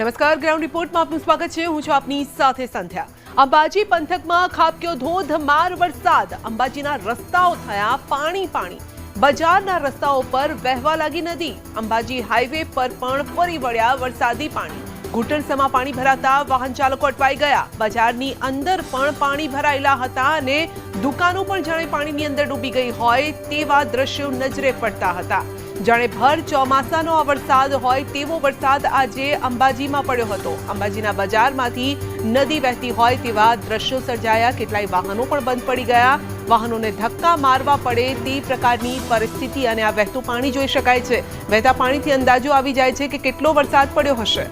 નમસ્કાર, ગ્રાઉન્ડ રિપોર્ટમાં આપનું સ્વાગત છે. હું છું આપની સાથે સંધ્યા. અંબાજી પંથકમાં ખાબક્યો ધોધમાર વરસાદ. અંબાજીના રસ્તાઓ થયા પાણી પાણી. બજારના રસ્તાઓ પર વહેવા લાગી નદી. અંબાજી હાઈવે પર પણ ફરી વળ્યા વરસાદી પાણી. ઘૂંટણસમાં પાણી ભરાતા વાહન ચાલકો અટવાઈ ગયા. બજારની અંદર પણ પાણી ભરાયેલા હતા અને દુકાનો પણ જાણે પાણીની અંદર ડૂબી ગઈ હોય તેવા દ્રશ્યો નજરે પડતા હતા. જાણે ભર ચોમાસાનો આ વરસાદ હોય તેવો વરસાદ આજે અંબાજીમાં પડ્યો હતો. અંબાજીના બજારમાંથી નદી વહેતી હોય તેવા દ્રશ્યો સર્જાયા. કેટલાય વાહનો પણ બંધ પડી ગયા. વાહનોને ધક્કા મારવા પડે તે પ્રકારની પરિસ્થિતિ અને આ વહેતું પાણી જોઈ શકાય છે. વહેતા પાણીથી અંદાજો આવી જાય છે કે કેટલો વરસાદ પડ્યો હશે.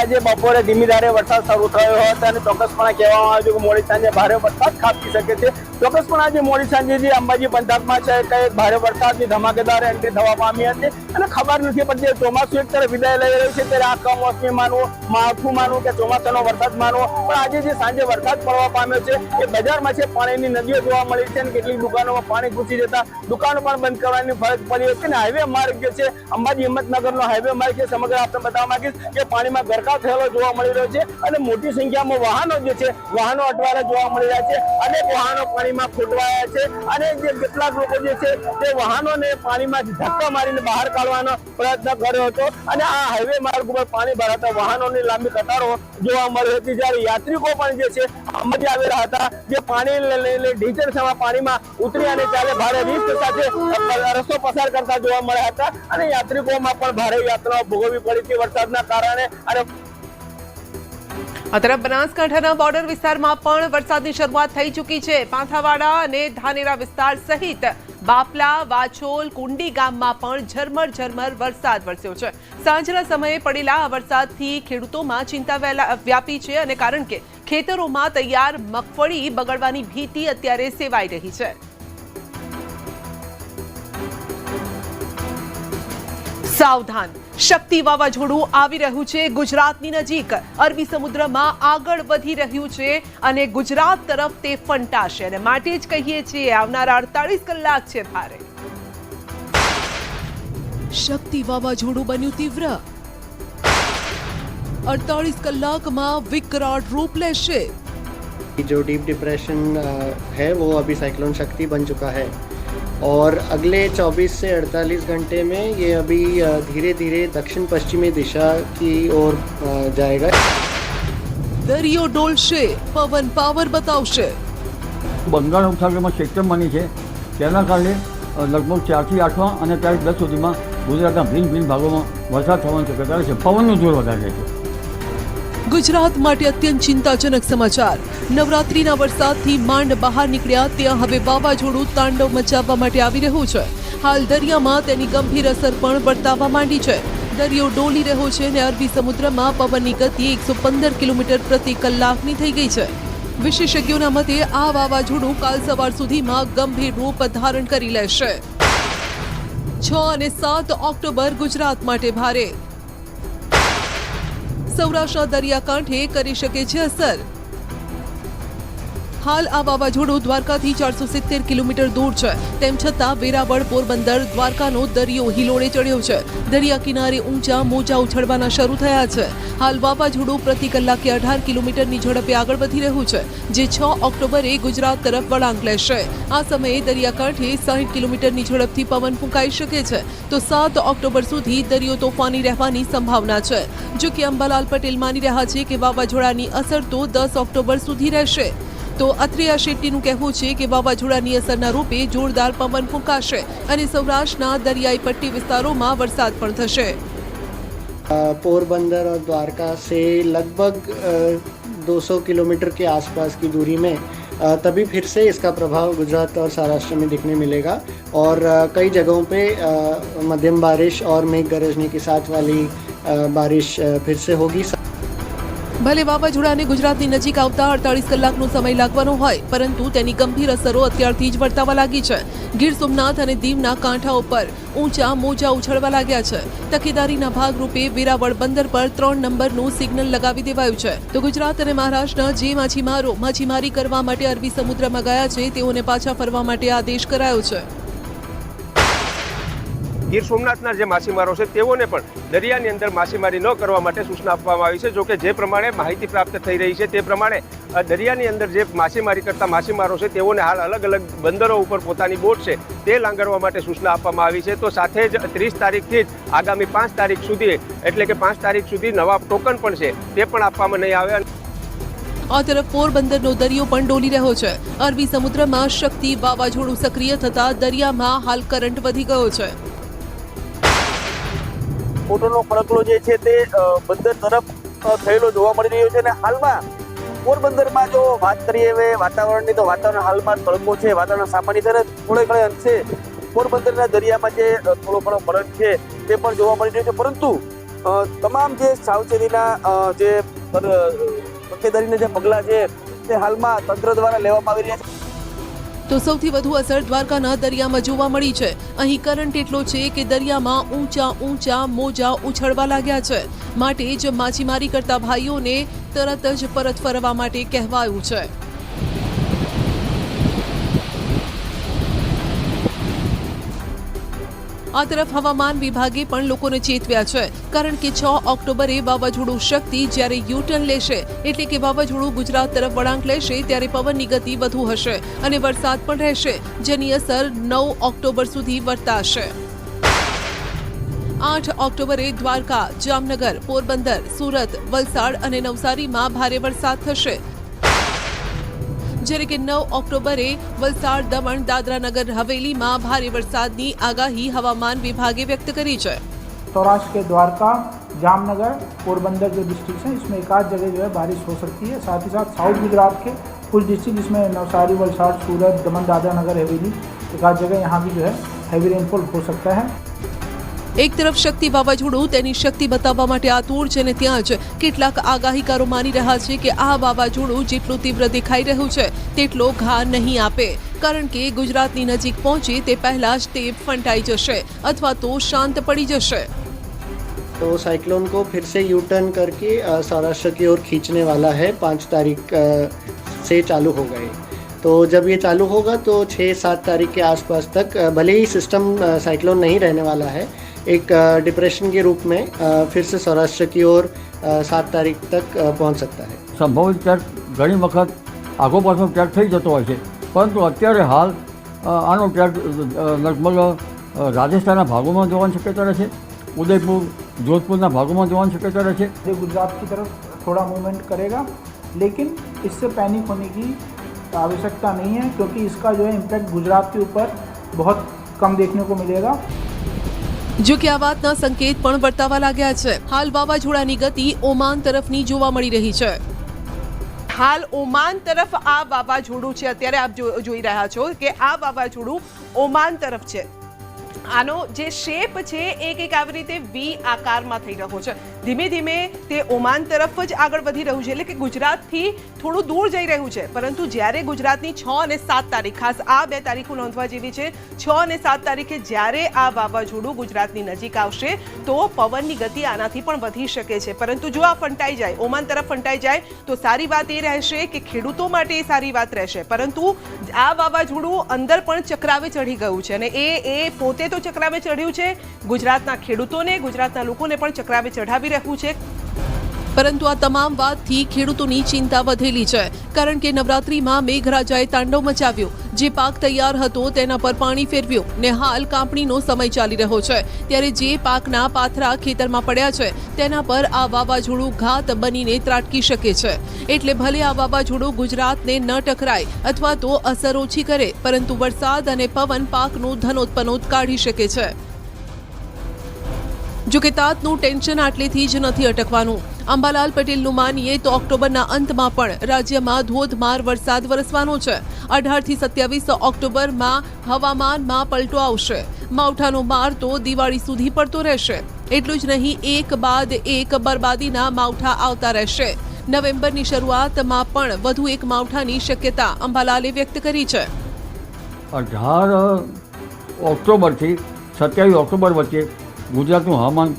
આજે બપોરે ધીમી ધારે વરસાદ શરૂ થયો હતો અને ચોક્કસપણે કહેવામાં આવ્યું કે મોડી સાંજે ભારે વરસાદ ખાબકી શકે છે. ચોક્કસપણે આજે મોડી સાંજે જે અંબાજી પંથકમાં છે કે ભારે વરસાદની ધમાકેદાર એન્ટ્રી થવા પામી હતી. અને ખબર નથી પડતી ચોમાસું એક તરફ વિદાય લઈ રહ્યું છે, ત્યારે આ કમોસમી માનવું માળખું માનવું કે ચોમાસાનો વરસાદ માનવો. પણ આજે જે સાંજે વરસાદ પડવા પામ્યો છે, એ બજારમાં છે, પાણીની નદીઓ જોવા મળી છે અને કેટલીક દુકાનોમાં પાણી ઘૂસી જતા દુકાનો પણ બંધ કરવાની ફરજ પડી હતી અને હાઈવે માર્ગ જે છે, અંબાજી હિંમતનગરનો હાઈવે માર્ગ છે, સમગ્ર આપણે બતાવવા માંગીશ કે પાણીમાં ગરકાવ થયેલો જોવા મળી રહ્યો છે અને મોટી સંખ્યામાં વાહનો જે છે, વાહનો અટવાયેલા જોવા મળી રહ્યા છે. અનેક વાહનો પાણીમાં ફૂટવાયા છે અને જે કેટલાક લોકો જે છે તે વાહનોને પાણીમાં ધક્કા મારીને બહાર કાઢવાનો પ્રયત્ન કર્યો હતો. અને આ હાઈવે માર્ગ ઉપર પાણી ભરાતા વાહનોની લાંબી કતારો જોવા મળી હતી. જ્યારે યાત્રિકો પણ જે છે અંબાજી આવેલા હતા, જે પાણી લઈને ઢીચણ સમા પાણીમાં ઉતરી અને ચાલે ભારે રિસ્ક સાથે રસ્તો પસાર કરતા જોવા મળ્યા હતા. અને યાત્રિકોમાં પણ ભારે યાત્રાઓ ભોગવવી પડી હતી વરસાદના કારણે અને આ તરફ બનાસકાંઠાના બોર્ડર વિસ્તારમાં પણ વરસાદની શરૂઆત થઈ ચૂકી છે. પાંથાવાડા અને ધાનેરા વિસ્તાર સહિત બાપલા, વાછોલ, કુંડી ગામમાં પણ ઝરમર ઝરમર વરસાદ વરસ્યો છે. સાંજના સમયે પડેલા આ વરસાદથી ખેડૂતોમાં ચિંતા વ્યાપી છે અને કારણ કે ખેતરોમાં તૈયાર મગફળી બગડવાની ભીતિ અત્યારે સેવાઈ રહી છે. સાવધાન શક્તિ વાવાઝોડું આવી રહ્યું છે ગુજરાતની નજીક અરબી સમુદ્રમાં આગળ વધી રહ્યું છે અને ગુજરાત તરફ તે ફંટાશે અને માટે જ કહીએ છીએ આવનારા અડતાલીસ કલાક છે ભારે શક્તિ વાવાઝોડું બન્યું તીવ્ર અડતાલીસ કલાકમાં વિકરાળ રૂપ લેશે जो डीप डिप्रेशन अ, है वो अभी साइक्लोन शक्ति बन चुका है और अगले 24 से 48 घंटे में ये अभी धीरे धीरे दक्षिण पश्चिमी दिशा की ओर अ, जाएगा દરિયો ડોલશે પવન પાવર બતાવશે બંગાળ ઉપસાગરમાં સિસ્ટમ બની છે તેના કારણે અ, લગભગ ચારથી આઠમાં અને તારીખ દસ સુધીમાં ગુજરાતના ભિન્ન ભિન્ન ભાગોમાં વરસાદ થવાની શક્યતા છે પવનનું જોર વધારે છે ગુજરાત માટે અત્યંત ચિંતાજનક સમાચાર. નવરાત્રીના વરસાદથી માંડ બહાર નીકળ્યા ત્યાં હવે વાવાઝોડું તાંડવ મચાવવા માટે આવી રહ્યું છે. હાલ દરિયામાં તેની ગંભીર અસર પણ વર્તાવા માંડી છે. દરિયો ડોલી રહ્યો છે અને અરબી સમુદ્રમાં પવનની ગતિ એકસો પંદર કિલોમીટર પ્રતિ કલાકની થઈ ગઈ છે. વિશેષજ્ઞોના મતે આ વાવાઝોડું કાલ સવાર સુધીમાં ગંભીર રૂપ ધારણ કરી લેશે. છ અને સાત ઓક્ટોબર ગુજરાત માટે ભારે સૌરાષ્ટ્રના દરિયાકાંઠે કરી શકે છે અસર. હાલ આ વાવાઝોડું દ્વારકાથી ચારસો સિત્તેર કિલોમીટર દૂર છે. તેમ છતાં વેરાવળ, પોરબંદર, દ્વારકાનો દરિયો હિલોળે ચડ્યો છે. દરિયા કિનારે ઊંચા મોજા ઉછળવાના શરૂ થયા છે. હાલ વાવાઝોડું પ્રતિ કલાકે અઢાર કિલોમીટરની ઝડપે આગળ વધી રહ્યું છે, જે છ ઓક્ટોબરે ગુજરાત તરફ વળાંક લેશે. આ સમયે દરિયાકાંઠે સાહીઠ કિલોમીટરની ઝડપથી પવન ફૂંકાઈ શકે છે. તો સાત ઓક્ટોબર સુધી દરિયો તોફાની રહેવાની સંભાવના છે. જો કે અંબાલાલ પટેલ માની રહ્યા છે કે વાવાઝોડાની અસર તો દસ ઓક્ટોબર સુધી રહેશે. તો અત્રેયા શેટ્ટીનું કહેવું છે કે વાવાઝોડાની અસરના રૂપે જોરદાર પવન ફૂંકાશે અને સૌરાષ્ટ્રના દરિયાઈ પટ્ટી વિસ્તારોમાં વરસાદ પણ થશે अ, पोरबंदर और द्वारका से लगभग अ, 200 किलोमीटर के आसपास की दूरी में अ, तभी फिर से इसका प्रभाव गुजरात और सौराष्ट्र में दिखने मिलेगा और अ, कई जगहों पे अ, मध्यम बारिश और मेघ गरजने के साथ वाली अ, बारिश अ, फिर से होगी ભલે વાવાઝોડાને ગુજરાતની નજીક આવતા અડતાલીસ કલાકનો સમય લાગવાનો હોય, પરંતુ તેની ગંભીર અસરો અત્યારથી જ વર્તાવા લાગી છે. ગીર સોમનાથ અને દીવના કાંઠા ઉપર ઊંચા મોજા ઉછળવા લાગ્યા છે. તકેદારીના ભાગરૂપે વેરાવળ બંદર પર ત્રણ નંબરનું સિગ્નલ લગાવી દેવાયું છે. તો ગુજરાત અને મહારાષ્ટ્રના જે માછીમારો માછીમારી કરવા માટે અરબી સમુદ્રમાં ગયા છે, તેઓને પાછા ફરવા માટે આદેશ કરાયો છે. ગીર સોમનાથના જે માછીમારો છે, તેઓને પણ દરિયાની અંદર માછીમારી ન કરવા માટે સૂચના આપવામાં આવી છે. જોકે જે પ્રમાણે માહિતી પ્રાપ્ત થઈ રહી છે, તે પ્રમાણે દરિયાની અંદર જે માછીમારી કરતા માછીમારો છે, તેઓને હાલ અલગ અલગ બંદરો ઉપર પોતાની બોટ છે, તે લાંગરવા માટે સૂચના આપવામાં આવી છે. તો સાથે જ ત્રીસ તારીખથી જ આગામી પાંચ તારીખ સુધી, એટલે કે પાંચ તારીખ સુધી નવા ટોકન પણ છે, તે પણ આપવામાં નહીં આવે. આ તરફ પોરબંદરનો દરિયો પણ ડોલી રહ્યો છે. અરબી સમુદ્રમાં શક્તિ વાવાઝોડું સક્રિય થતા દરિયામાં હાલ કરંટ વધી ગયો છે. બોટોનો ફડકલો જે છે તે બંદર તરફ થયેલો જોવા મળી રહ્યો છે અને હાલમાં પોરબંદરમાં જો વાત કરીએ હવે વાતાવરણની, તો વાતાવરણ હાલમાં તડકો છે, વાતાવરણ સામાન્ય છે થોડે ઘણે અંશે પોરબંદરના દરિયામાં જે થોડો ઘણો ફરક છે તે પણ જોવા મળી રહ્યો છે. પરંતુ તમામ જે સાવચેતીના જે તકેદારીના જે પગલાં છે તે હાલમાં તંત્ર દ્વારા લેવામાં આવી રહ્યા છે. તો સૌથી વધુ અસર દ્વારકાના દરિયામાં જોવા મળી છે. અહીં કરંટ એટલો છે કે દરિયામાં ઊંચા ઊંચા મોજા ઉછળવા લાગ્યા છે. માટે જ માછીમારી કરતા ભાઈઓને તરત જ પરત ફરવા માટે કહેવાયું છે. આ તરફ હવામાન વિભાગે પણ લોકોને ચેતવ્યા છે. કારણ કે છ ઓક્ટોબરે વાવાઝોડું શક્તિ જ્યારે યુટર્ન લેશે, એટલે કે વાવાઝોડું ગુજરાત તરફ વળાંક લેશે, ત્યારે પવનની ગતિ વધુ હશે અને વરસાદ પણ રહેશે, જેની અસર નવ ઓક્ટોબર સુધી વર્તાશે. આઠ ઓક્ટોબરે દ્વારકા, જામનગર, પોરબંદર, સુરત, વલસાડ અને નવસારીમાં ભારે વરસાદ થશે. જ્યારે કે નવ ઓક્ટોબરે વલસાડ દમણ દાદરા નગર હવેલીમાં ભારે વરસાદની આગાહી હવામાન વિભાગે વ્યક્ત કરી છે सौराष्ट्र के द्वारका जामनगर पोरबंदर जो डिस्ट्रिक्ट हैं इसमें एक आध जगह जो है बारिश हो सकती है साथ ही साथ साउथ गुजरात के कुछ डिस्ट्रिक्ट जिसमें नवसारी वलसाड़ सूरत दमन दादरा नगर हवेली एक आध जगह यहाँ भी जो है हैवी रेनफॉल हो सकता है એક તરફ શક્તિ વાવાઝોડું તેની શક્તિ બતાવવા માટે આતુર છે અને ત્યાં જ કેટલાક આગાહીકારો માની રહ્યા છે કે આ વાવાઝોડું જેટલું તીવ્ર દેખાઈ રહ્યું છે તેટલો ઘા નહીં આપે કારણ કે ગુજરાતની નજીક પહોંચે તે પહેલા જ તે ફંટાઈ જશે અથવા તો શાંત પડી જશે तो साइक्लोन को फिर से यू टर्न करके अ, सौराष्ट्र की ओर खींचने वाला है पाँच तारीख अ, से चालू हो गए तो जब ये चालू होगा तो छः सात तारीख के आसपास तक अ, भले ही सिस्टम अ, साइक्लोन नहीं रहने वाला है एक अ, डिप्रेशन के रूप में अ, फिर से सौराष्ट्र की ओर अ, सात तारीख तक अ, पहुंच सकता है સંભવિત ક્યાંક ઘણી વખત આગો પાછો ક્યાંક થઈ જતો હોય છે પરંતુ અત્યારે હાલ અ, આનો ક્યાંક અ, લગભગ અ, રાજસ્થાનના ભાગોમાં જોવાની શક્યતા રહે છે ઉદયપુર જોધપુરના ભાગોમાં જોવાની શક્યતા રહે છે ये गुजरात की तरफ थोड़ा मूवमेंट करेगा लेकिन इससे पैनिक होने की आवश्यकता नहीं है क्योंकि इसका जो है इम्पैक्ट गुजरात के ऊपर बहुत कम देखने को मिलेगा જો કે આ વાતના સંકેત પણ વર્તાવા લાગ્યા છે. હાલ વાવાઝોડાની ગતિ ઓમાન તરફની જોવા મળી રહી છે. હાલ ઓમાન તરફ આ વાવાઝોડું છે. અત્યારે આપ જોઈ રહ્યા છો કે આ વાવાઝોડું ઓમાન તરફ છે. આનો જે શેપ છે, એક એક આવી રીતે વી આકારમાં થઈ રહ્યો છે. ધીમે ધીમે તે ઓમાન તરફ જ આગળ વધી રહ્યું છે. એટલે કે ગુજરાતથી થોડું દૂર જઈ રહ્યું છે. પરંતુ જ્યારે ગુજરાતની છ અને સાત તારીખ, ખાસ આ બે તારીખો નોંધવા જેવી છે, છ અને સાત તારીખે જ્યારે આ વાવાઝોડું ગુજરાતની નજીક આવશે, તો પવનની ગતિ આનાથી પણ વધી શકે છે. પરંતુ જો આ ફંટાઈ જાય, ઓમાન તરફ ફંટાઈ જાય, તો સારી વાત એ રહેશે કે ખેડૂતો માટે એ સારી વાત રહેશે. પરંતુ આ વાવાઝોડું અંદર પણ ચક્રાવે ચઢી ગયું છે અને એ એ પોતે તો ચક્રાવે ચઢ્યું છે. ગુજરાતના ખેડૂતોને, ગુજરાતના લોકોને પણ ચક્રાવે ચઢાવી રહ્યું છે. પરંતુ આ તમામ વાતથી ખેડૂતોની ચિંતા વધેલી છે. કારણ કે નવરાત્રીમાં મેઘરાજાએ તાંડવ મચાવ્યો. જે પાક તૈયાર હતો તેના પર પાણી ફેરવ્યું ને હાલ કાપણીનો સમય ચાલી રહ્યો છે. ત્યારે જે પાકના પાથરા ખેતરમાં પડ્યા છે, તેના પર આ વાવાઝોડું ઘાત બનીને ત્રાટકી શકે છે. એટલે ભલે આ વાવાઝોડું ગુજરાતને ન ટકરાય અથવા તો અસર ઓછી કરે, પરંતુ વરસાદ અને પવન પાકનું ધનોત્પનોત કાઢી શકે છે. જો કે તાતનું ટેન્શન આટલેથી જ નથી અટકવાનું. અંબાલાલ પટેલનું માનીએ તો ઓક્ટોબરના અંતમાં પણ રાજ્યમાં ધોધમાર વરસાદ વરસવાનો છે. અઢારથી સત્યાવીસ ઓક્ટોબરમાં હવામાનમાં પલટો આવશે. માવઠાનો માર તો દિવાળી સુધી પડતો રહેશે. એટલું જ નહીં, એક બાદ એક બરબાદીના માવઠા આવતા રહેશે. નવેમ્બરની શરૂઆતમાં પણ વધુ એક માવઠાની શક્યતા અંબાલાલે વ્યક્ત કરી છે. અઢાર ઓક્ટોબરથી સત્યાવીસ ઓક્ટોબર વચ્ચે ગુજરાતનું હવામાન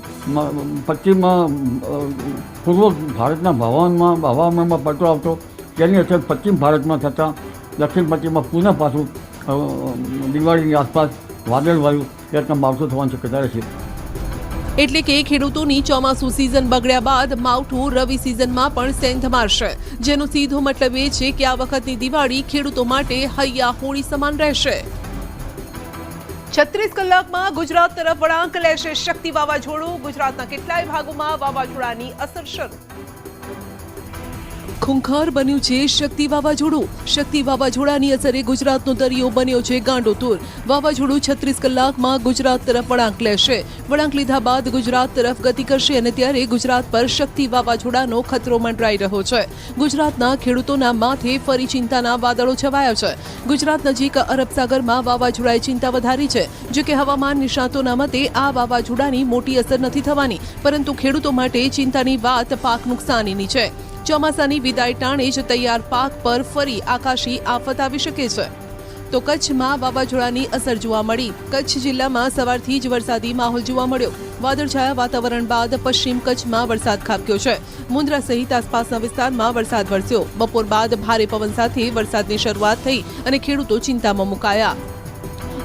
પશ્ચિમમાં પૂર્વ ભારતના હવામાનમાં હવામાનમાં પલટો આવતો, તેની અસર પશ્ચિમ ભારતમાં થતાં, દક્ષિણ પશ્ચિમમાં પુનઃ પાછું દિવાળીની આસપાસ વાદળવાયુ એ રીતના માવઠું થવાની શક્યતા રહેશે એટલે કે ખેડૂતોની ચોમાસું સિઝન બગડ્યા બાદ માવઠું રવિ સિઝનમાં પણ સેંધ મારશે. જેનો સીધો મતલબ એ છે કે આ વખતની દિવાળી ખેડૂતો માટે હૈયા હોળી સમાન રહેશે. છત્રીસ કલાકમાં ગુજરાત તરફ વળાંક લેશે શક્તિ વાવાઝોડું. ગુજરાતના કેટલાય ભાગોમાં વાવાઝોડાની અસર શરૂ. ખૂંખાર બન્યું છે શક્તિ વાવાઝોડું. શક્તિ વાવાઝોડાની અસરે ગુજરાતનો દરિયો બન્યો છે ગાંડોતુર. વાવાઝોડું છત્રીસ કલાકમાં ગુજરાત તરફ વળાંક લેશે. વળાંક લીધા બાદ ગુજરાત તરફ ગતિ કરશે અને ત્યારે ગુજરાત પર શક્તિ વાવાઝોડાનો ખતરો મંડરાઈ રહ્યો છે. ગુજરાતના ખેડૂતોના માથે ફરી ચિંતાના વાદળો છવાયા છે. ગુજરાત નજીક અરબસાગરમાં વાવાઝોડાએ ચિંતા વધારી છે. જો કે હવામાન નિષ્ણાતોના મતે આ વાવાઝોડાની મોટી અસર નથી થવાની, પરંતુ ખેડૂતો માટે ચિંતાની વાત પાક નુકસાનીની છે. ચોમાસાની વિદાય ટાણે જ તૈયાર પાક પર ફરી આકાશી આફત આવી શકે છે. તો કચ્છમાં વાવાઝોડાની અસર જોવા મળી. કચ્છ જિલ્લામાં સવારથી જ વરસાદી માહોલ જોવા મળ્યો. વાદળછાયા વાતાવરણ બાદ પશ્ચિમ કચ્છમાં વરસાદ ખાબક્યો છે. મુન્દ્રા સહિત આસપાસના વિસ્તારમાં વરસાદ વરસ્યો. બપોર બાદ ભારે પવન સાથે વરસાદની શરૂઆત થઈ અને ખેડૂતો ચિંતામાં મુકાયા.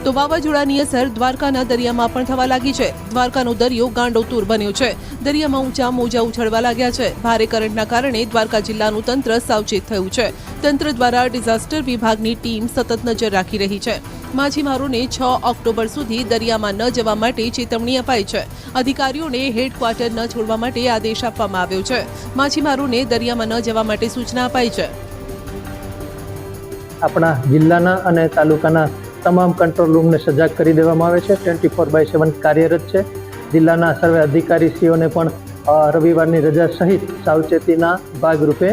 તો વાવાઝોડાની અસર દ્વારકાના દરિયામાં પણ થવા લાગી છે. દ્વારકાનો દરિયો ગાંડોતુર બન્યો છે. દરિયામાં ઊંચા મોજા ઉછળવા લાગ્યા છે. ભારે કરંટના કારણે દ્વારકા જિલ્લાનું તંત્ર સાવચેત થયું છે. તંત્ર દ્વારા ડિઝાસ્ટર વિભાગની ટીમ સતત નજર રાખી રહી છે. માછીમારોને છ ઓક્ટોબર સુધી દરિયામાં ન જવા માટે ચેતવણી અપાઈ છે. અધિકારીઓને હેડક્વાર્ટર ન છોડવા માટે આદેશ આપવામાં આવ્યો છે. માછીમારોને દરિયામાં ન જવા માટે સૂચના અપાઈ છે. આપણા જિલ્લાના અને તાલુકાના તમામ કંટ્રોલ રૂમને સજાગ કરી દેવામાં આવે છે. ટ્વેન્ટી ફોર બાય સેવન કાર્યરત છે. જિલ્લાના સર્વે અધિકારીશ્રીઓને પણ રવિવારની રજા સહિત સાવચેતીના ભાગરૂપે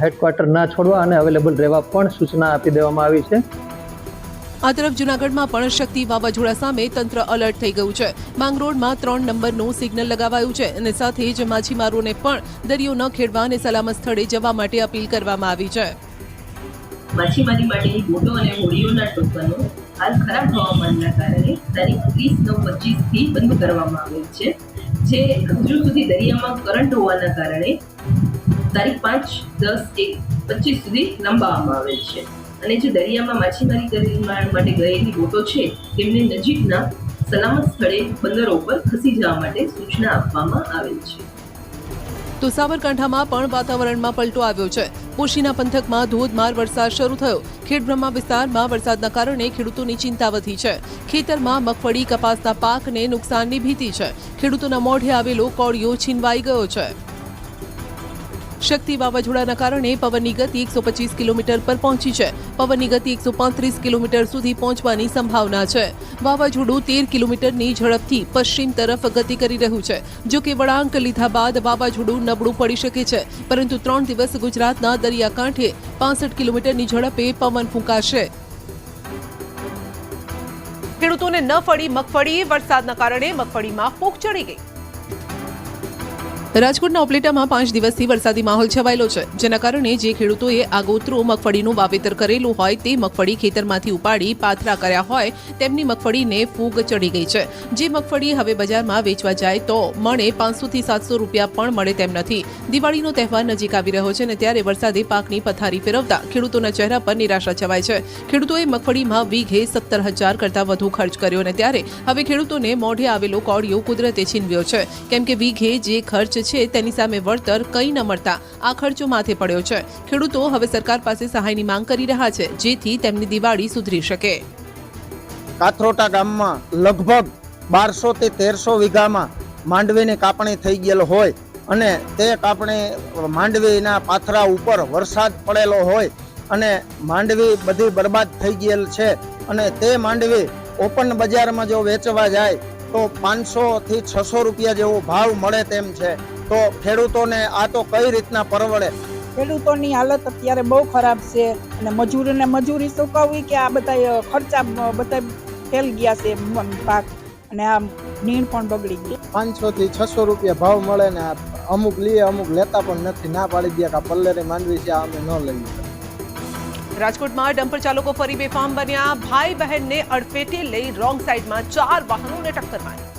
હેડક્વાર્ટર ના છોડવા અને અવેલેબલ રહેવા પણ સૂચના આપી દેવામાં આવી છે. આ તરફ જૂનાગઢમાં પણ શક્તિ વાવાઝોડા સામે તંત્ર અલર્ટ થઈ ગયું છે. માંગરોળમાં ત્રણ નંબરનું સિગ્નલ લગાવાયું છે અને સાથે જ માછીમારોને પણ દરિયો ન ખેડવા અને સલામત સ્થળે જવા માટે અપીલ કરવામાં આવી છે. માછીમારી માટેની બોટો અને હોડીઓના ટોકનો હાલ ખરાબ હવામાનના કારણે તારીખ ત્રીસ નવ પચીસથી બંધ કરવામાં આવેલ છે. જે હજુ સુધી દરિયામાં કરંટ હોવાના કારણે તારીખ પાંચ, દસ, એક, પચીસ સુધી લંબાવવામાં આવેલ છે. અને જે દરિયામાં માછીમારી કરવા માટે ગયેલી બોટો છે, તેમને નજીકના સલામત સ્થળે બંદરો ઉપર ખસી જવા માટે સૂચના આપવામાં આવેલ છે. તો સાબરકાંઠામાં પણ વાતાવરણમાં પલટો આવ્યો છે. પોશીના પંથકમાં ધોધમાર વરસાદ શરૂ થયો. ખેડબ્રહ્મા વિસ્તારમાં વરસાદના કારણે ખેડૂતોની ચિંતા વધી છે. ખેતરમાં મગફળી, કપાસના પાકને નુકસાનની ભીતિ છે. ખેડૂતોના મોઢે આવેલો કોળિયો છીનવાઈ ગયો છે. શક્તિ વાવાઝોડાના કારણે પવનની ગતિ એકસો પચીસ કિલોમીટર પર પહોંચી છે. પવનની ગતિ એકસો પાંત્રીસ કિલોમીટર સુધી પહોંચવાની સંભાવના છે. વાવાઝોડું તેર કિલોમીટરની ઝડપથી પશ્ચિમ તરફ ગતિ કરી રહ્યું છે. જો કે વળાંક લીધા બાદ વાવાઝોડું નબળું પડી શકે છે. પરંતુ ત્રણ દિવસ ગુજરાતના દરિયાકાંઠે પાસઠ કિલોમીટરની ઝડપે પવન ફૂંકાશે. ખેડૂતોને ન ફળી મગફળી, વરસાદના કારણે મગફળીમાં ફૂંક ચડી ગઈ. રાજકોટના ઉપલેટામાં પાંચ દિવસથી વરસાદી માહોલ છવાયેલો છે. જેના કારણે જે ખેડૂતોએ આગોતરો મગફળીનું વાવેતર કરેલું હોય તે મગફળી ખેતરમાંથી ઉપાડી પાથરા કર્યા હોય તેમની મગફળીને ફૂગ ચડી ગઈ છે. જે મગફળી હવે બજારમાં વેચવા જાય તો મણે પાંચસોથી સાતસો રૂપિયા પણ મળે તેમ નથી. દિવાળીનો તહેવાર નજીક આવી રહ્યો છે અને ત્યારે વરસાદે પાકની પથારી ફેરવતા ખેડૂતોના ચહેરા પર નિરાશા છવાય છે. ખેડૂતોએ મગફળીમાં વીઘે સત્તર હજાર કરતાં વધુ ખર્ચ કર્યો અને ત્યારે હવે ખેડૂતોને મોઢે આવેલો કોળિયો કુદરતે છીનવ્યો છે. કેમ કે વીઘે જે ખર્ચ છે, તેની સામે વળતર કંઈ ન મળતા. આ ખર્ચો માથે પડ્યો છે. ખેડૂતો હવે સરકાર પાસે સહાયની માંગ કરી રહ્યા છે, જેથી તેમની દિવાળી સુધરી શકે. કાથરોટા ગામમાં લગભગ બારસો થી તેરસો વીઘામાં માંડવીની કાપણી થઈ ગયેલ હોય અને તે કાપણી માંડવીના પાથરા ઉપર વરસાદ પડેલો હોય અને માંડવી બધી બરબાદ થઈ ગયેલ છે અને તે માંડવી ઓપન બજારમાં જો વેચવા જાય તો પાંચસો થી છસો રૂપિયા જેવો ભાવ મળે તેમ છે. તો ખેડૂતોને આ તો કઈ રીતના પરવડે? ખેડૂતોની હાલત અત્યારે બહુ ખરાબ છે અને મજૂરોને મજૂરી ચૂકવવી કે આ બધા ખર્ચા બધા ફેલ ગયા છે પાક. અને આ નીણ પણ બગડી ગઈ. પાંચસો થી છસો રૂપિયા ભાવ મળે ને અમુક લઈએ અમુક લેતા પણ નથી. ના પાડી દે કે આ પલ્લેરી માંડવી છે અમે ન લઈએ. રાજકોટમાં ડમ્પર ચાલકો ફરી બેફામ બન્યા. ભાઈ બહેનને અડફેટે લઈ રોંગ સાઈડમાં ચાર વાહનોને ટક્કર મારી.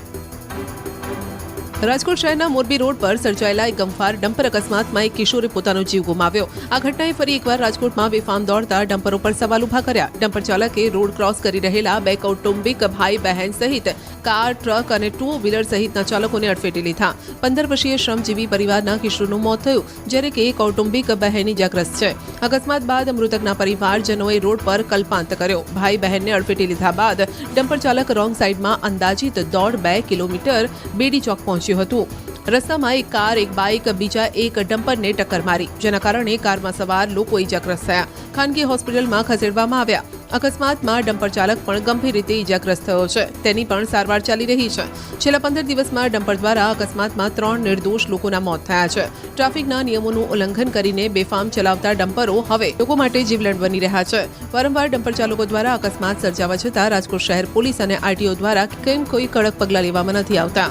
રાજકોટ શહેરના મોરબી રોડ પર સર્જાયેલા એક ગમફાર ડમ્પર અકસ્માતમાં એક કિશોરે પોતાનો જીવ ગુમાવ્યો. આ ઘટનાએ ફરી એકવાર રાજકોટમાં બેફામ દોડતા ડમ્પરો પર સવાલ ઊભા કર્યા. ડમ્પર ચાલકે રોડ ક્રોસ કરી રહેલા બે કૌટુંબિક ભાઈ બહેન સહિત કાર, ટ્રક અને ટુ વ્હીલર સહિતના ચાલકોને અડફેટે લીધા. પંદર વર્ષીય શ્રમજીવી પરિવારના કિશોરનું મોત થયું, જ્યારે કે કૌટુંબિક બહેન ઇજાગ્રસ્ત છે. અકસ્માત બાદ મૃતકના પરિવારજનોએ રોડ પર કલ્પાંત કર્યો. ભાઈ બહેનને અડફેટે લીધા બાદ ડમ્પર ચાલક રોંગ સાઈડમાં અંદાજિત દોઢ બે કિલોમીટર બેડી ચોક પહોંચ્યું હતું. રસ્તામાં એક કાર, એક બાઇક, બીજા એક ડમ્પરને ટક્કર મારી. જેના કારણે કારમાં સવાર લોકો ઇજાગ્રસ્ત થયા. ખાનગી હોસ્પિટલમાં ખસેડવામાં આવ્યા. અકસ્માતમાં ડમ્પર ચાલક પણ ગંભીર રીતે ઇજાગ્રસ્ત થયો છે. તેની પણ સારવાર ચાલી રહી છે. છેલ્લા પંદર દિવસમાં ડમ્પર દ્વારા અકસ્માતમાં ત્રણ નિર્દોષ લોકોના મોત થયા છે. ટ્રાફિકના નિયમોનું ઉલ્લંઘન કરીને બેફામ ચલાવતા ડમ્પરો હવે લોકો માટે જીવલેણ બની રહ્યા છે. વારંવાર ડમ્પર ચાલકો દ્વારા અકસ્માત સર્જાવા છતાં રાજકોટ શહેર પોલીસ અને આરટીઓ દ્વારા કેમ કોઈ કડક પગલાં લેવામાં નથી આવતા?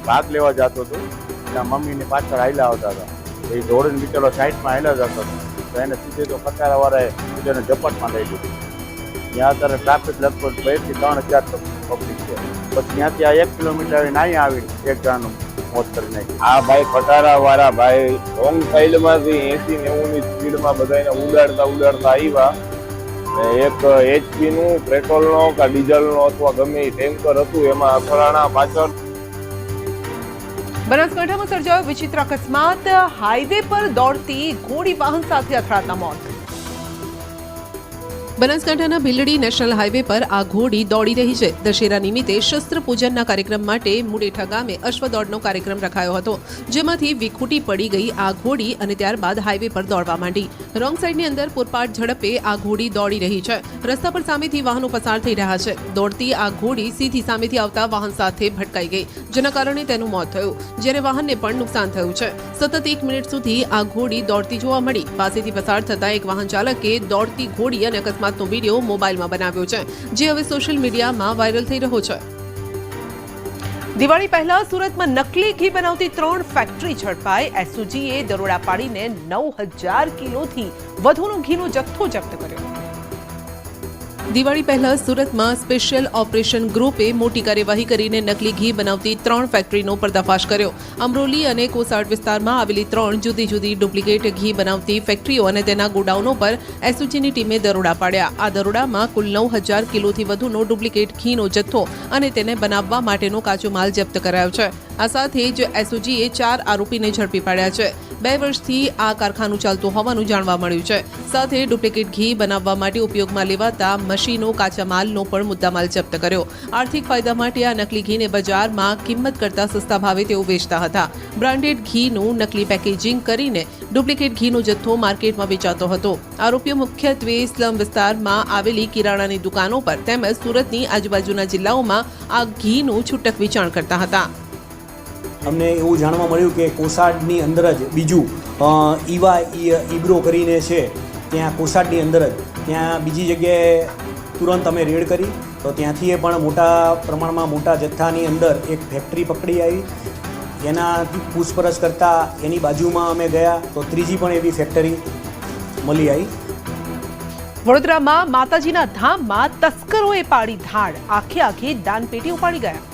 એ ભાગ લેવા જતો હતો. ત્યાં મમ્મીની પાછળ હાલ્યા આવતા હતા. એ દોડીને બિચારો સાઈડમાં હાલ્યા જતો હતો. તો એને સીધે તો ફટારાવાળાએ સીધો ઝપટમાં લઈ લીધું. ત્યાં અત્યારે ટ્રાફિક લગભગ બેથી ત્રણ હજાર પબ્લિક છે. પછી ત્યાંથી આ એક કિલોમીટર નાઈ આવી એક જણાનું મોત કરી નાખી આ ભાઈ ખટારા વાળા ભાઈ રોંગ સાઈડમાંથી એસી નેવું ની સ્પીડમાં બધાને ઉડાડતા ઉડાડતા આવ્યા એક એચપી નું પેટ્રોલ નો કે ડીઝલ નો અથવા ગમે ટેન્કર હતું, એમાં અથડાણા પાછળ બનાસકાંઠામાં સર્જાયો વિચિત્ર અકસ્માત. હાઈવે પર દોડતી ઘોડી વાહન સાથે અથડાતા મોત. બનાસકાંઠાના ભીલડી નેશનલ હાઈવે પર આ ઘોડી દોડી રહી છે. દશેરા નિમિત્તે શસ્ત્ર પૂજનના કાર્યક્રમ માટે મુડેઠા ગામે અશ્વદોડનો કાર્યક્રમ રખાયો હતો, જેમાંથી વિખૂટી પડી ગઈ આ ઘોડી અને ત્યારબાદ હાઈવે પર દોડવા માંડી. રોંગ સાઈડની અંદર પૂરપાટ ઝડપે આ ઘોડી દોડી રહી છે. રસ્તા પર સામેથી વાહનો પસાર થઈ રહ્યા છે. દોડતી આ ઘોડી સીધી સામેથી આવતા વાહન સાથે ભટકાઈ ગઈ, જેના કારણે તેનું મોત થયું, જ્યારે વાહનને પણ નુકસાન થયું છે. સતત એક મિનિટ સુધી આ ઘોડી દોડતી જોવા મળી. પાસેથી પસાર થતા એક વાહન ચાલકે દોડતી ઘોડી અને અકસ્માતનો વીડિયો મોબાઈલમાં બનાવ્યો છે, જે હવે સોશિયલ મીડિયામાં વાયરલ થઈ રહ્યો છે. દિવાળી પહેલા સુરતમાં નકલી ઘી બનાવતી ત્રણ ફેક્ટરી ઝડપાઈ. એસઓજીએ દરોડા પાડીને નવ હજાર કિલોથી વધુનો ઘીનો જથ્થો જપ્ત કર્યો. દિવાળી પહેલા સુરતમાં સ્પેશિયલ ઓપરેશન ગ્રુપે મોટી કાર્યવાહી કરીને નકલી ઘી બનાવતી ત્રણ ફેક્ટરીનો પર્દાફાશ કર્યો. અમરોલી અને કોસાડ વિસ્તારમાં આવેલી ત્રણ જુદી જુદી ડુપ્લિકેટ ઘી બનાવતી ફેક્ટરીઓ અને તેના ગોડાઉનો પર એસઓજીની ટીમે દરોડા પાડ્યા. આ દરોડામાં કુલ નવ હજાર કિલોથી વધુનો ડુપ્લિકેટ ઘીનો જથ્થો અને તેને બનાવવા માટેનો કાચો માલ જપ્ત કરાયો છે. આ સાથે જ એસઓજીએ ચાર આરોપીને ઝડપી પાડ્યા છે. બે વર્ષથી આ કારખાનું ચાલતું હોવાનું જાણવા મળ્યું છે. સાથે ડુપ્લિકેટ ઘી બનાવવા માટે ઉપયોગમાં લેવાતા મશીનો, કાચા માલનો પણ મુદ્દામાલ જપ્ત કર્યો. આર્થિક ફાયદા માટે આ નકલી ઘીને બજારમાં કિંમત કરતા સસ્તા ભાવે તેઓ વેચતા હતા. બ્રાન્ડેડ ઘીનું નકલી પેકેજિંગ કરીને ડુપ્લિકેટ ઘીનો જથ્થો માર્કેટમાં વેચાતો હતો. આરોપીઓ મુખ્યત્વે સ્લમ વિસ્તારમાં આવેલી કિરાણાની દુકાનો પર તેમજ સુરતની આજુબાજુના જિલ્લાઓમાં આ ઘીનું છૂટક વેચાણ કરતા હતા. અમને એવું જાણવા મળ્યું કે કોસાડની અંદર જ બીજું ઈવા ઈબ્રો કરીને છે, ત્યાં કોસાડની અંદર જ. ત્યાં બીજી જગ્યાએ તુરંત અમે રેડ કરી, તો ત્યાંથી એ પણ મોટા પ્રમાણમાં મોટા જથ્થાની અંદર એક ફેક્ટરી પકડી આવી. એનાથી પૂછપરછ કરતાં એની બાજુમાં અમે ગયા, તો ત્રીજી પણ એવી ફેક્ટરી મળી આવી. વડોદરામાં માતાજીના ધામમાં તસ્કરોએ પાડી ધાડ. આખે આખી દાનપેટી ઉપાડી ગયા.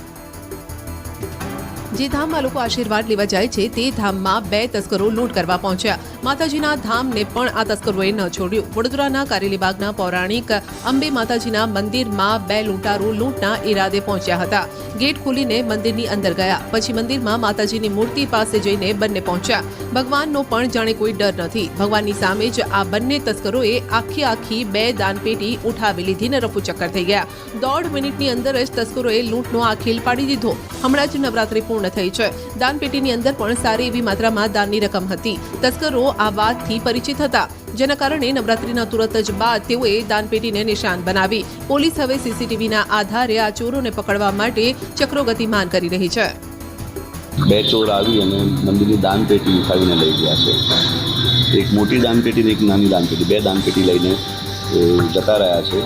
જે ધામમાં લોકો આશીર્વાદ લેવા જાય છે તે ધામમાં બે તસ્કરો લૂંટ કરવા પહોંચ્યા. માતાજીના ધામને પણ આ તસ્કરોએ ન છોડ્યું. વડોદરાના કારેલીબાગના પૌરાણિક અંબે માતાજીના મંદિરમાં બે લૂંટારો લૂંટના ઈરાદે પહોંચ્યા હતા. ગેટ ખોલીને મંદિરની અંદર ગયા. પછી મંદિરમાં માતાજીની મૂર્તિ પાસે જઈને બંને પહોંચ્યા. ભગવાનનો પણ જાણે કોઈ ડર નથી. ભગવાનની સામે જ આ બંને તસ્કરોએ આખી આખી બે દાનપેટી ઉઠાવી લીધી ને રફુચક્કર થઈ ગયા. દોઢ મિનિટની અંદર જ તસ્કરોએ લૂંટનો આ ખેલ પાડી દીધો. હમણાં જ નવરાત્રી પૂર્ણ થઈ છે. દાનપેટીની અંદર પણ સારી એવી માત્રામાં દાનની રકમ હતી. તસ્કરો આ વાતથી પરિચિત હતા, જેના કારણે નવરાત્રીના તુરત જ બાદ તેઓએ દાનપેટીને નિશાન બનાવી. પોલીસ હવે સીસીટીવીના આધારે આ ચોરોને પકડવા માટે ચક્રો ગતિમાન કરી રહી છે. બે ચોર આવી અને મંદિરની દાનપેટી ઉઠાવીને લઈ ગયા છે. એક મોટી દાનપેટી ને એક નાની દાનપેટી. બે દાનપેટી લઈને જતા રહ્યા છે.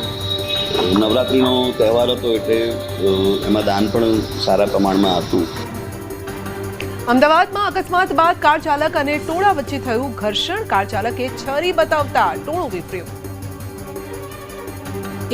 નવરાત્રિનો તહેવાર હતો એટલે એમાં દાન પણ સારા પ્રમાણમાં હતું. અમદાવાદમાં અકસ્માત બાદ કાર ચાલક અને ટોળા વચ્ચે થયું ઘર્ષણ. કાર ચાલકે છરી બતાવતા ટોળું વિફર્યું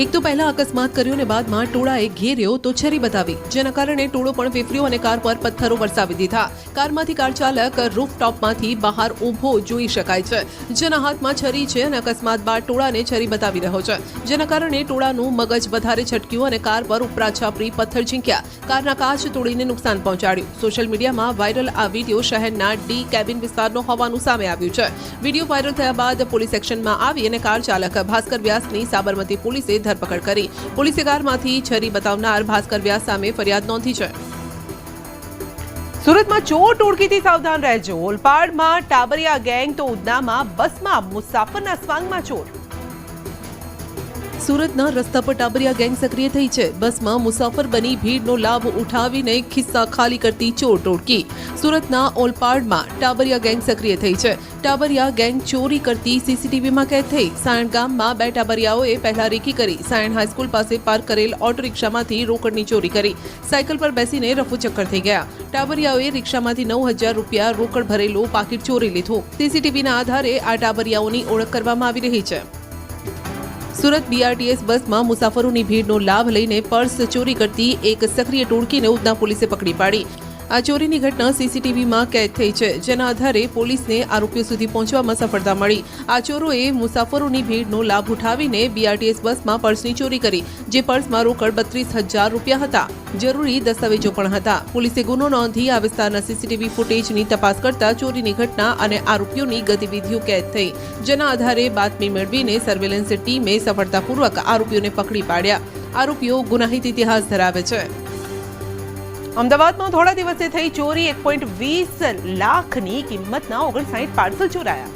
એક તો પહેલા અકસ્માત કર્યો ને બાદમાં ટોળાએ ઘેર્યો તો છરી બતાવી. જેના કારણે ટોળો પણ વેફર્યો અને કાર પર પથ્થરો વરસાવી દીધા. કારમાંથી કાર ચાલક રૂફટોપમાંથી બહાર ઊભો જોઈ શકાય છે. જેના હાથમાં છરી છે અને અકસ્માત બાદ ટોળાને છરી બતાવી રહ્યો છે. જેના કારણે ટોળાનું મગજ વધારે છટક્યું અને કાર પર ઉપરા છાપરી પથ્થર ઝીંક્યા. કારના કાચ તોડીને નુકસાન પહોંચાડ્યું. સોશિયલ મીડિયામાં વાયરલ આ વીડિયો શહેરના ડી કેબિન વિસ્તારનો હોવાનું સામે આવ્યું છે. વીડિયો વાયરલ થયા બાદ પોલીસ એક્શનમાં આવી અને કાર ચાલક ભાસ્કર વ્યાસની સાબરમતી પોલીસે ધરપકડ કરી પોલીસે કારમાંથી છરી બતાવનાર ભાસ્કર વ્યાસ સામે ફરિયાદ નોંધી છે. સુરતમાં ચોર ટોળકીથી સાવધાન રહેજો. ઓલપાડમાં ટાબરિયા ગેંગ તો ઉદનામાં બસમાં મુસાફરના સ્વાંગમાં ચોર. સુરતના રસ્તા પર ટાબરિયા ગેંગ સક્રિય થઈ છે. બસમાં મુસાફર બની ભીડનો લાભ ઉઠાવીને ખિસ્સા ખાલી કરતી ચોર ટોળકી. સુરતના ઓલપાડમાં ટાબરિયા ગેંગ સક્રિય થઈ છે. ટાબરિયા ગેંગ ચોરી કરતી સીસીટીવીમાં કેદ થઈ. સાયણ ગામમાં બે ટાબરિયાઓએ પહેલા રેકી કરી. સાયણ હાઈસ્કૂલ પાસે પાર્ક કરેલ ઓટો રિક્ષામાંથી રોકડની ચોરી કરી. સાયકલ પર બેસીને રફુચક્કર થઈ ગયા. ટાબરિયાઓએ રિક્ષામાંથી નવ હજાર રૂપિયા રોકડ ભરેલું પાકીટ ચોરી લીધું. સીસીટીવીના આધારે આ ટાબરિયાઓની ઓળખ કરવામાં આવી રહી છે. સુરત બીઆરટીએસ બસમાં મુસાફરોની ભીડનો લાભ લઈને પર્સ ચોરી કરતી એક સક્રિય ટોળકીને ઉધના પોલીસે પકડી પાડી. આ ચોરીની ઘટના સીસીટીવીમાં કેદ થઈ છે, જેના આધારે પોલીસને આરોપીઓ સુધી પહોંચવામાં સફળતા મળી. આ ચોરોએ મુસાફરોની ભીડનો લાભ ઉઠાવીને બીઆરટીએસ બસમાં પર્સની ચોરી કરી, જે પર્સમાં રોકડ બત્રીસ હજાર રૂપિયા હતા. જરૂરી દસ્તાવેજો પણ હતા. પોલીસે ગુનો નોંધી આ વિસ્તારના સીસીટીવી ફૂટેજની તપાસ કરતા ચોરીની ઘટના અને આરોપીઓની ગતિવિધિઓ કેદ થઈ, જેના આધારે બાતમી મેળવીને સર્વેલન્સ ટીમે સફળતાપૂર્વક આરોપીઓને પકડી પાડ્યા. આરોપીઓ ગુનાહિત ઇતિહાસ ધરાવે છે. અમદાવાદમાં થોડા દિવસે થઈ ચોરી એક પોઈન્ટ વીસ લાખની કિંમતના ઓગણસાઠ પાર્સલ ચોરાયા.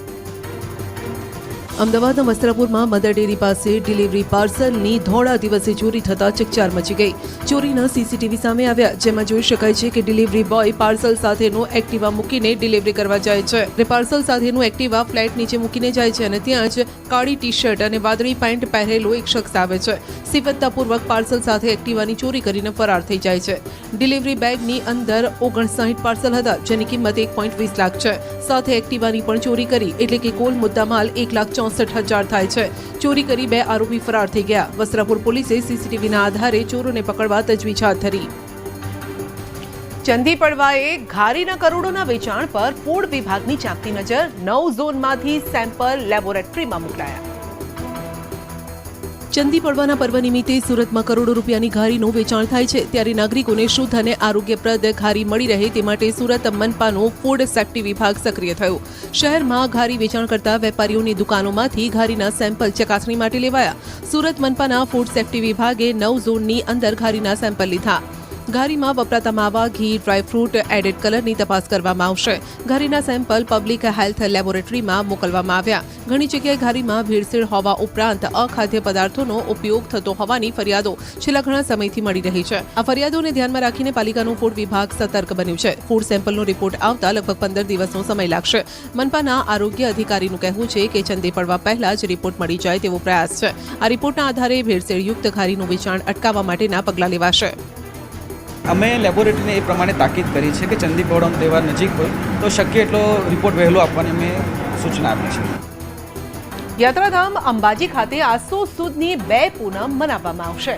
અમદાવાદના વસ્ત્રાપુરમાં મધર ડેરી પાસે ડિલિવરી પાર્સલની ધોળા દિવસે ચોરી થતા ચકચાર મચી ગઈ. ચોરીના સીસીટીવી સામે આવ્યા, જેમાં જોઈ શકાય છે કે ડિલિવરી બોય પાર્સલ સાથેનું એક્ટિવા મૂકીને ડિલિવરી કરવા જાય છે અને પાર્સલ સાથેનું એક્ટિવા ફ્લેટ નીચે મૂકીને જાય છે અને ત્યાં જ કાળી ટી શર્ટ અને વાદળી પેન્ટ પહેરેલો એક શખ્સ આવે છે. સિવત્તાપૂર્વક પાર્સલ સાથે એક્ટિવાની ચોરી કરીને ફરાર થઈ જાય છે. ડિલિવરી બેગની અંદર ઓગણસાઠ પાર્સલ હતા, જેની કિંમત એક પોઈન્ટ વીસ લાખ છે. સાથે એક્ટિવાની પણ ચોરી કરી, એટલે કે કુલ મુદ્દામાલ એક લાખ ચોસઠ હજાર થાય છે. ચોરી કરી બે આરોપી ફરાર થઈ ગયા. વસ્ત્રાપુર પોલીસે સીસીટીવીના આધારે ચોરોને પકડવા તજવીજ હાથ ધરી. ચંદી પડવાએ ઘારીના કરોડોના વેચાણ પર ફૂડ વિભાગની ચાંપતી નજર નવ ઝોનમાંથી સેમ્પલ લેબોરેટરીમાં મોકલાયા. ચંદી પડવાના પર્વ નિમિત્તે સુરતમાં કરોડો રૂપિયાની ઘારીનું વેચાણ થાય છે. ત્યારે નાગરિકોને શુદ્ધ અને આરોગ્યપ્રદ ઘારી મળી રહે તે માટે સુરત મનપાનો ફૂડ સેફ્ટી વિભાગ સક્રિય થયો. શહેરમાં ઘારી વેચાણ કરતા વેપારીઓની દુકાનોમાંથી ઘારીના સેમ્પલ ચકાસણી માટે લેવાયા. સુરત મનપાના ફૂડ સેફ્ટી વિભાગે નવ ઝોનની અંદર ઘારીના સેમ્પલ લીધા. ઘારીમાં વપરાતા માવા, ઘી ડ્રાયફ્રૂટ એડેડ કલરની તપાસ કરવામાં આવશે. ઘારીના સેમ્પલ પબ્લિક હેલ્થ લેબોરેટરીમાં મોકલવામાં આવ્યા. ઘણી જગ્યાએ ઘારીમાં ભેળસેળ હોવા ઉપરાંત અખાદ્ય પદાર્થોનો ઉપયોગ થતો હોવાની ફરિયાદો છેલ્લા ઘણા સમયથી મળી રહી છે. આ ફરિયાદોને ધ્યાનમાં રાખીને પાલિકાનું ફૂડ વિભાગ સતર્ક બન્યું છે. ફૂડ સેમ્પલનો રિપોર્ટ આવતા લગભગ પંદર દિવસનો સમય લાગશે. મનપાના આરોગ્ય અધિકારીનું કહેવું છે કે ચંદી પડવા પહેલા જ રિપોર્ટ મળી જાય તેવો પ્રયાસ છે. આ રિપોર્ટના આધારે ભેળસેળયુક્ત ઘારીનું વેચાણ અટકાવવા માટેના પગલાં લેવાશે. અમે લેબોરેટરીને એ પ્રમાણે તાકીદ કરી છે કે ચંદી પૌડમ તહેવાર નજીક હોય તો શક્ય એટલો રિપોર્ટ વહેલો આપવાની અમે સૂચના આપી છે. યાત્રાધામ અંબાજી ખાતે આસો સુદની બે પૂનમ મનાવવામાં આવશે.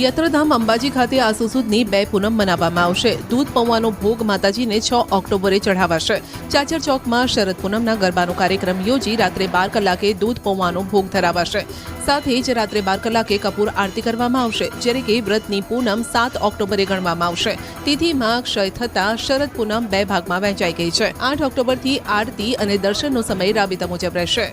યાત્રાધામ અંબાજી ખાતે આસો સુદની બે પૂનમ મનાવવામાં આવશે. દૂધ પૌવાનો ભોગ માતાજીને છ ઓક્ટોબરે ચઢાવાશે. ચાચર ચોકમાં શરદ પૂનમના ગરબાનો કાર્યક્રમ યોજી રાત્રે બાર કલાકે દૂધ પૌવાનો ભોગ ધરાવાશે. સાથે જ રાત્રે બાર કલાકે કપૂર આરતી કરવામાં આવશે, જ્યારે કે વ્રતની પૂનમ સાત ઓક્ટોબરે ગણવામાં આવશે. તિથિમાં ક્ષય થતા શરદ પૂનમ બે ભાગમાં વહેંચાઈ ગઈ છે. આઠ ઓક્ટોબરથી આરતી અને દર્શનનો સમય રાબેતા મુજબ રહેશે.